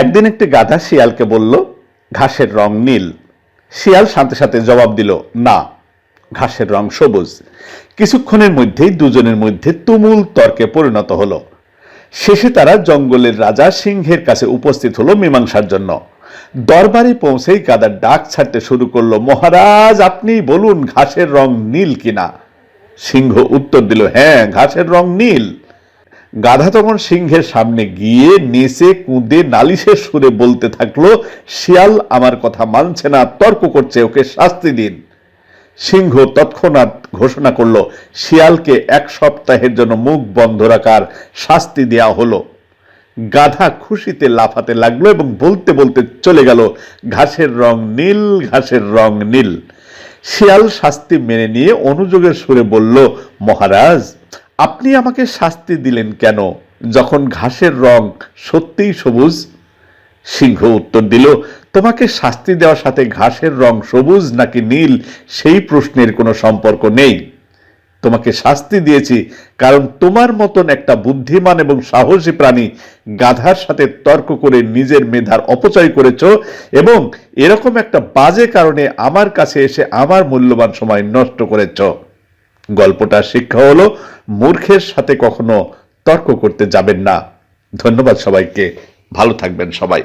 একদিন একটি গাধা শিয়ালকে বলল, ঘাসের রং নীল। শিয়াল সাথে সাথে জবাব দিল, না, ঘাসের রং সবুজ। কিছুক্ষণের মধ্যেই দুজনের মধ্যে তুমুল তর্কে পরিণত হলো। শেষে তারা জঙ্গলের রাজা সিংহের কাছে উপস্থিত হলো মীমাংসার জন্য। দরবারে পৌঁছেই গাদার ডাক ছাড়তে শুরু করল, মহারাজ, আপনি বলুন ঘাসের রং নীল কিনা? সিংহ উত্তর দিল হ্যাঁ ঘাসের রং নীল। গাধা তখন সিংহের সামনে গিয়ে নেচে কুঁদে নালিশের সুরে বলতে থাকল, শিয়াল আমার কথা মানছে না, তর্ক করছে, ওকে শাস্তি দিন। সিংহ তৎক্ষণাৎ ঘোষণা করল, শিয়ালকে এক সপ্তাহের জন্য মুখ বন্ধ রাখার শাস্তি দেয়া হলো। গাধা খুশিতে লাফাতে লাগল এবং বলতে বলতে চলে গেল, ঘাসের রং নীল, ঘাসের রং নীল। শিয়াল শাস্তি মেনে নিয়ে অনুযোগের সুরে বলল, মহারাজ আপনি আমাকে শাস্তি দিলেন কেন? যখন ঘাসের রং সত্যিই সবুজ, সিংহ উত্তর দিল, তোমাকে শাস্তি দেওয়ার সাথে ঘাসের রং সবুজ নাকি নীল, সেই প্রশ্নের কোনো সম্পর্ক নেই। তোমাকে শাস্তি দিয়েছি কারণ তোমার মতন একটা বুদ্ধিমান এবং সাহসী প্রাণী গাধার সাথে তর্ক করে নিজের মেধার অপচয় করেছ এবং এরকম একটা বাজে কারণে আমার কাছে এসে আমার মূল্যবান সময় নষ্ট করেছ। গল্পটার শিক্ষা হলো, মূর্খের সাথে কখনো তর্ক করতে যাবেন না। ধন্যবাদ সবাইকে। ভালো থাকবেন সবাই।